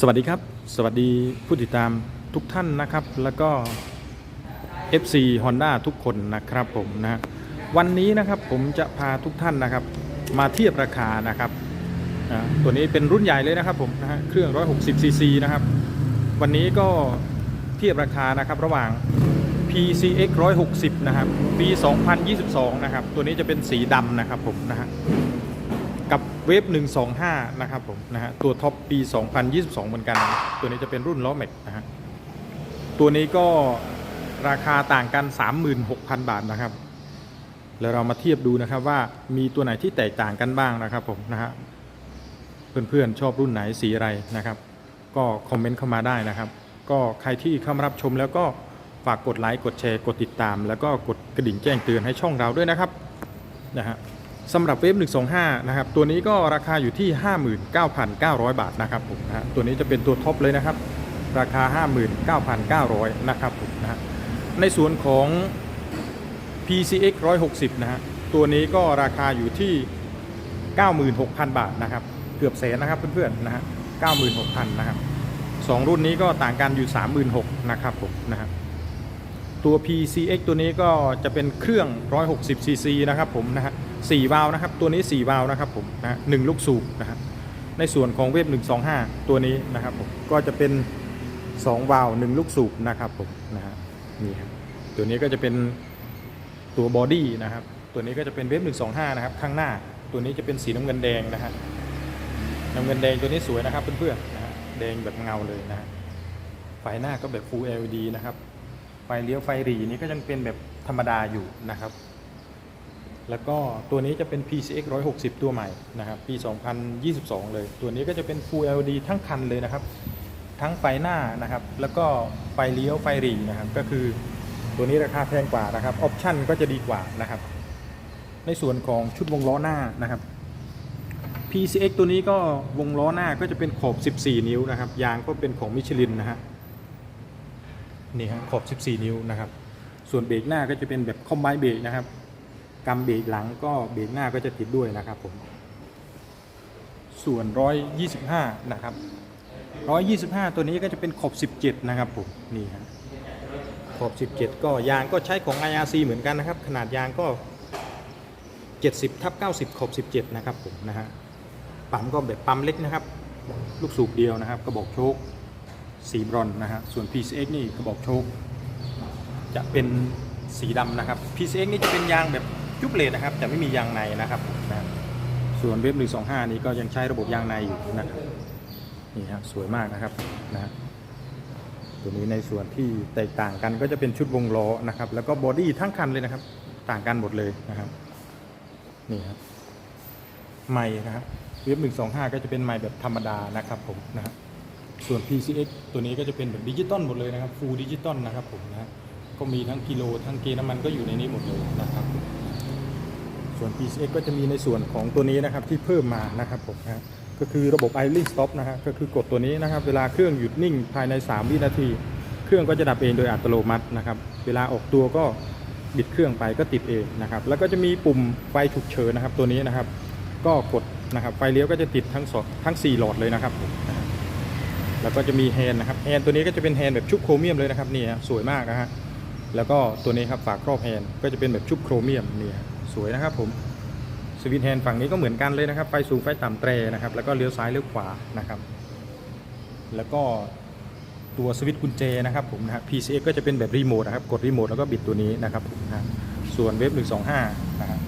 สวัสดีครับ สวัสดีผู้ติดตามทุกท่านนะครับ แล้วก็ FC Honda ทุกคนนะครับผมนะฮะวันนี้นะครับผมจะพาทุกท่านนะครับ มาเทียบราคานะครับอ่าตัวนี้เป็นรุ่นใหญ่เลยนะครับผมนะฮะเครื่อง 160 cc นะครับ วันนี้ก็เทียบราคานะครับระหว่าง PCX 160 นะครับ ปี 2022 นะครับ ตัวนี้จะเป็นสีดำนะครับผมนะฮะ กับเวฟ125 นะครับผมนะฮะตัวท็อปปี 2022 เหมือนกัน ตัวนี้จะเป็นรุ่นล้อแม็กนะฮะตัวนี้ก็ราคาต่างกัน 36,000 บาทนะครับ แล้วเรามาเทียบดูนะครับว่ามีตัวไหนที่แตกต่างกันบ้างนะครับผมนะฮะเพื่อนๆชอบรุ่นไหนสีอะไรนะครับ ก็คอมเมนต์เข้ามาได้นะครับ ก็ใครที่เข้ามารับชมแล้วก็ฝากกดไลค์กดแชร์กดติดตาม แล้วก็กดกระดิ่งแจ้งเตือนให้ช่องเราด้วยนะครับนะฮะ สำหรับเวฟ125 นะครับ ตัวนี้ก็ราคาอยู่ที่ 59,900 บาทนะครับผมนะตัวนี้จะเป็นตัวท็อปเลยนะครับ ราคา 59,900 นะครับผมนะในส่วนของ PCX 160 นะฮะตัวนี้ก็ราคาอยู่ที่ 96,000 บาทนะครับ เกือบแสนนะครับเพื่อนๆนะฮะ96,000 นะครับสองรุ่นนี้ก็ต่างกันอยู่ 36,000 นะครับผมนะฮะตัว PCX ตัวนี้ก็จะเป็นเครื่อง 160 cc นะครับผมนะฮะ 4วาล์วนะครับ ตัวนี้ 4 วาล์วนะครับผมนะหนึ่งลูกสูบนะฮะในส่วนของเวฟ125 ตัวนี้นะครับผมก็จะเป็น 2 วาล์ว1ลูกสูบนะครับผมนะฮะนี่ครับตัวนี้ก็จะเป็นตัวบอดี้นะครับตัวนี้ก็จะเป็นเวฟ125 นะครับ ข้างหน้าตัวนี้จะเป็นสีน้ำเงินแดงนะฮะน้ำเงินแดงตัวนี้สวยนะครับเพื่อนๆนะฮะแดงแบบเงาเลยนะฮะไฟหน้าก็แบบ Full LED นะครับไฟเลี้ยวไฟหรีนี่ก็ยังเป็นแบบธรรมดาอยู่นะครับ แล้วก็ตัวนี้จะเป็น PCX 160 ตัวใหม่นะครับ ปี 2022 เลย ตัวนี้ก็จะเป็น Full LED ทั้งคันเลยนะครับ ทั้งไฟหน้านะครับ แล้วก็ไฟเลี้ยวไฟหรีนะครับ ก็คือตัวนี้ราคาแพงกว่านะครับออปชั่นก็จะดีกว่านะครับ ในส่วนของชุดวงล้อหน้านะครับ PCX ตัวนี้ก็วงล้อหน้าก็จะเป็นขอบ 14 นิ้วนะครับ ยางก็เป็นของมิชลินนะฮะ นี่ครับขอบ 14 นิ้วนะครับ ส่วนเบรกหน้าก็จะเป็นแบบคอมไบเบรกนะครับ กำเบรกหลังก็เบรกหน้าก็จะติดด้วยนะครับผม ส่วน 125 นะครับ 125 ตัวนี้ก็จะเป็นขอบ 17 นะครับผม นี่ครับขอบ 17 ก็ยางก็ใช้ของ IRC เหมือนกันนะครับ ขนาดยางก็ 70ทับ90 ขอบ 17 นะครับผมนะฮะ ปั๊มก็แบบปั๊มเล็กนะครับ ลูกสูบเดียวนะครับ กระบอกโชคสีบรอนนะฮะ ส่วน PCX นี่กระบอกโชคจะเป็นสีดำนะครับ PCX นี่จะเป็นยางแบบ จุบเลดนะครับจะไม่มียางในนะครับนะส่วนเว็บ125 นี้ก็ยังใช้ระบบยางในอยู่นะครับนี่ฮะสวยมากนะครับนะตัวนี้ในส่วนที่แตกต่างกันก็จะเป็นชุดวงล้อนะครับ แล้วก็บอดี้ทั้งคันเลยนะครับ ต่างกันหมดเลยนะครับนี่ครับไม้นะครับเว็บ125 ก็จะเป็นไม้แบบธรรมดานะครับผมนะฮะส่วน PCX ตัวนี้ก็จะเป็นแบบดิจิตอลหมดเลยนะครับฟูลดิจิตอลนะครับผมนะก็มีทั้งกิโลทั้งเกณฑ์น้ำมันก็อยู่ในนี้หมดเลยนะครับ ส่วน PCX ก็จะมีในส่วนของตัวนี้นะครับที่เพิ่มมานะครับผมนะก็คือระบบ idling stop นะฮะก็คือกดตัวนี้นะครับ เวลาเครื่องหยุดนิ่งภายใน 3 วินาที เครื่องก็จะดับเองโดยอัตโนมัตินะครับ เวลาออกตัวก็บิดเครื่องไปก็ติดเองนะครับ แล้วก็จะมีปุ่มไฟฉุกเฉินนะครับ ตัวนี้นะครับ ก็กดนะครับไฟเลี้ยวก็จะติดทั้งสองทั้ง 4 หลอดเลยนะครับ แล้วก็จะมีแฮนด์นะครับแฮนด์ตัวนี้ก็จะเป็นแฮนด์แบบชุบโครเมียมเลยนะครับนี่ฮะสวยมากนะฮะแล้วก็ตัวนี้ครับฝากครอบแฮนด์ก็จะเป็นแบบชุบโครเมียมนี่ฮะ สวยนะครับผมสวิตช์แฮนด์ฝั่งนี้ก็เหมือนกันเลยนะครับ ไฟสูงไฟต่ำแตรนะครับ แล้วก็เลี้ยวซ้ายเลี้ยวขวานะครับ แล้วก็ตัวสวิตช์กุญแจนะครับผมนะฮะ PCX ก็จะเป็นแบบรีโมทนะครับ กดรีโมทแล้วก็บิดตัวนี้นะครับผมนะส่วนเว็บ125นะฮะ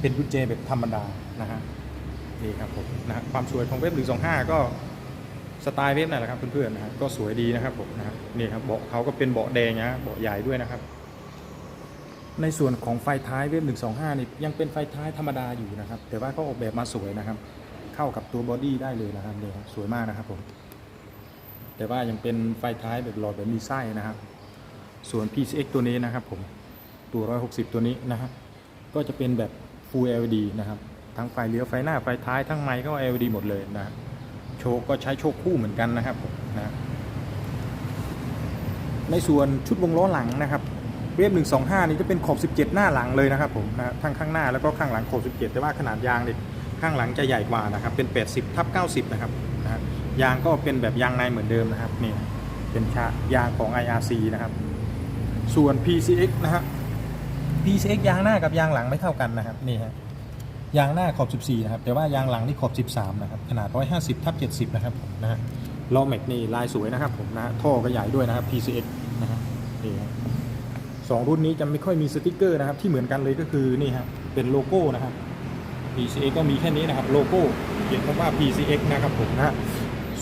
เป็นกุญแจแบบธรรมดานะฮะนี่ครับผมนะฮะความสวยของเว็บ125 ก็สไตล์เว็บนั่นแหละครับเพื่อนๆนะฮะก็สวยดีนะครับผมนะฮะนี่ครับเบาะเขาก็เป็นเบาะแดงนะเบาะใหญ่ด้วยนะครับ ในส่วนของไฟท้ายเว็บ125นี่ยังเป็นไฟท้ายธรรมดาอยู่นะครับ แต่ว่าก็ออกแบบมาสวยนะครับ เข้ากับตัวบอดี้ได้เลยนะครับเนี่ยครับสวยมากนะครับผมแต่ว่ายังเป็นไฟท้ายแบบหลอดแบบมีไส้นะครับ ส่วน PCX ตัวนี้นะครับผมตัว 160 ตัวนี้นะฮะก็จะเป็นแบบ Full LED นะครับ ทั้งไฟเลี้ยวไฟหน้าไฟท้ายทั้งไมค์ก็ LED หมดเลยนะโชคก็ใช้โชคคู่เหมือนกันนะครับนะในส่วนชุดวงล้อหลังนะครับ เวฟ125 นี่จะเป็นขอบ 17 หน้าหลังเลยนะครับผมนะทั้งข้างหน้าแล้วก็ข้างหลังขอบ17 แต่ว่าขนาดยางเนี่ยข้างหลังจะใหญ่กว่านะครับ เป็น 80ทับ90 นะครับนะยางก็เป็นแบบยางในเหมือนเดิมนะครับนี่เป็นชายางของ IRC นะครับ ส่วน PCX นะฮะ PCX ยางหน้ากับยางหลังไม่เท่ากันนะครับนี่ฮะยางหน้าขอบ 14 นะครับ แต่ว่ายางหลังนี่ขอบ 13 นะครับ ขนาด 150ทับ70 นะครับนะฮะล้อแม็กนี่ลายสวยนะครับผมนะฮะท่อก็ใหญ่ด้วยนะครับ PCX นะฮะนี่ฮะ สองรุ่นนี้จะไม่ค่อยมีสติกเกอร์นะครับ ที่เหมือนกันเลยก็คือนี่ฮะเป็นโลโก้นะครับ PCX ก็มีแค่นี้นะครับโลโก้เขียนคำว่า PCX นะครับผมนะฮะ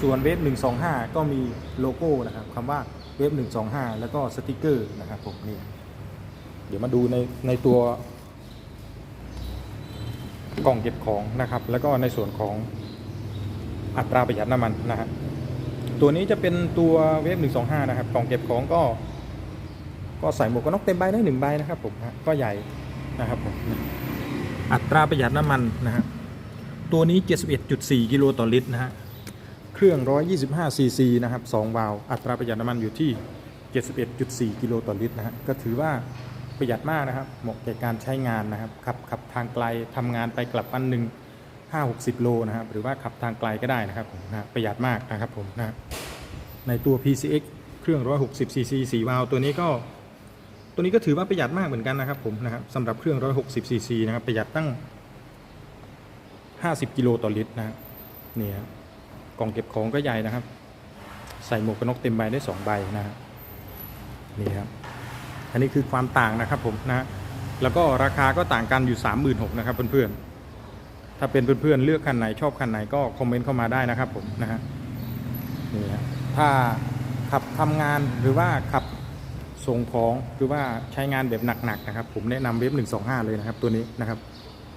ส่วนเวฟ125 ก็มีโลโก้นะครับคำว่าเวฟ125 แล้วก็สติกเกอร์นะครับผมนี่เดี๋ยวมาดูในในตัวกล่องเก็บของนะครับ แล้วก็ในส่วนของอัตราประหยัดน้ำมันนะฮะตัวนี้จะเป็นตัวเวฟ125 นะครับ กล่องเก็บของก็ ก็ใส่หมวกกันน็อกเต็มใบได้หนึ่งใบนะครับผมก็ใหญ่นะครับผมอัตราประหยัดน้ำมันนะฮะตัวนี้ 71.4 กิโลต่อลิตรนะฮะเครื่อง 125 ซีซีนะครับ2วาล์วอัตราประหยัดน้ำมันอยู่ที่ 71.4 กิโลต่อลิตรนะฮะก็ถือว่าประหยัดมากนะครับเหมาะแก่การใช้งานนะครับขับขับทางไกลทำงานไปกลับวันหนึ่ง5 60 โลนะครับหรือว่าขับทางไกลก็ได้นะครับนะประหยัดมากนะครับผมนะในตัว PCX เครื่อง 160 cc 4วาล์วตัวนี้ก็ ตัวนี้ก็ถือว่าประหยัดมากเหมือนกันนะครับผมนะครับสำหรับเครื่อง 160 cc นะครับประหยัดตั้ง 50 กิโลต่อลิตรนะครับนี่ครับกล่องเก็บของก็ใหญ่นะครับ ใส่หมวกกันน็อกเต็มใบได้ 2 ใบนะครับนี่ครับอันนี้คือความต่างนะครับผมนะฮะแล้วก็ราคาก็ต่างกันอยู่ 36,000นะครับเพื่อนๆถ้าเป็นเพื่อนๆเลือกคันไหนชอบคันไหนก็คอมเมนต์เข้ามาได้นะครับผมนะฮะนี่ฮะถ้าขับทำงานหรือว่าขับ ส่งของหรือว่าใช้งานแบบหนักๆนะครับ ผมแนะนำเว็บ 125 เลยนะครับ ตัวนี้นะครับ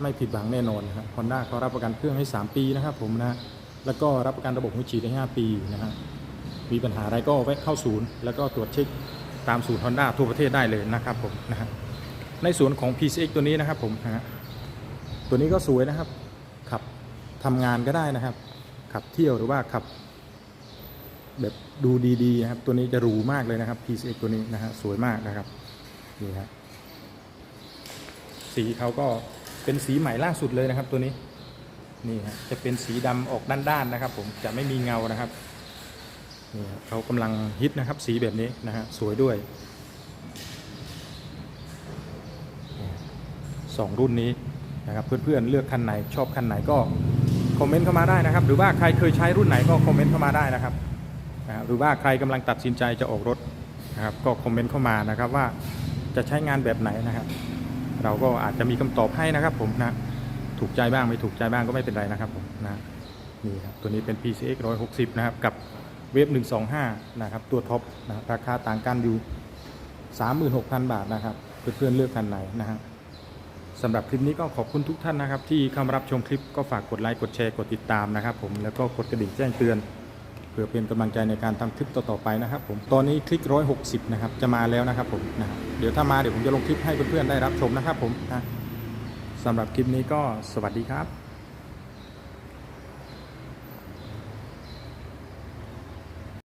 ไม่ผิดหวังแน่นอนนะครับฮอนด้าเขารับประกันเครื่องให้ 3 ปีนะครับผมนะแล้วก็รับประกันระบบหัวฉีดให้5 ปีนะฮะมีปัญหาอะไรก็แวะเข้าศูนย์ แล้วก็ตรวจเช็คตามศูนย์ฮอนด้าทั่วประเทศได้เลยนะครับผมนะฮะในส่วนของ PCX ตัวนี้นะครับผมนะฮะตัวนี้ก็สวยนะครับขับทำงานก็ได้นะครับ ขับเที่ยวหรือว่าขับ แบบดูดีๆนะครับ ตัวนี้จะหรูมากเลยนะครับ PCX ตัวนี้นะฮะสวยมากนะครับนี่ครับสีเขาก็เป็นสีใหม่ล่าสุดเลยนะครับตัวนี้นี่ฮะจะเป็นสีดำออกด้านๆนะครับ ผมจะไม่มีเงานะครับนี่เขากำลังฮิตนะครับ สีแบบนี้นะฮะสวยด้วยสองรุ่นนี้นะครับเพื่อนๆเลือกคันไหนชอบคันไหนก็คอมเมนต์เข้ามาได้นะครับ หรือว่าใครเคยใช้รุ่นไหนก็คอมเมนต์เข้ามาได้นะครับ นะหรือว่าใครกำลังตัดสินใจจะออกรถนะครับก็คอมเมนต์เข้ามานะครับว่าจะใช้งานแบบไหนนะครับ เราก็อาจจะมีคำตอบให้นะครับผมนะถูกใจบ้างไม่ถูกใจบ้างก็ไม่เป็นไรนะครับผมนะนี่ครับตัวนี้เป็น PCX 160 นะครับ กับเวฟ125 นะครับ ตัวท็อปนะราคาต่างกันอยู่ 36,000 บาทนะครับเพื่อนๆเลือกคันไหนนะฮะสำหรับคลิปนี้ก็ขอบคุณทุกท่านนะครับ ที่เข้ามารับชมคลิปก็ฝากกดไลค์กดแชร์กดติดตามนะครับผมแล้วก็กดกระดิ่งแจ้งเตือน เพื่อเป็นกำลังใจในการทำคลิปต่อๆไปนะครับผมตอนนี้คลิก160นะครับจะมาแล้วนะครับผมนะครับเดี๋ยวถ้ามาเดี๋ยวผมจะลงคลิปให้เพื่อนๆได้รับชมนะครับผมนะสำหรับคลิปนี้ก็สวัสดีครับ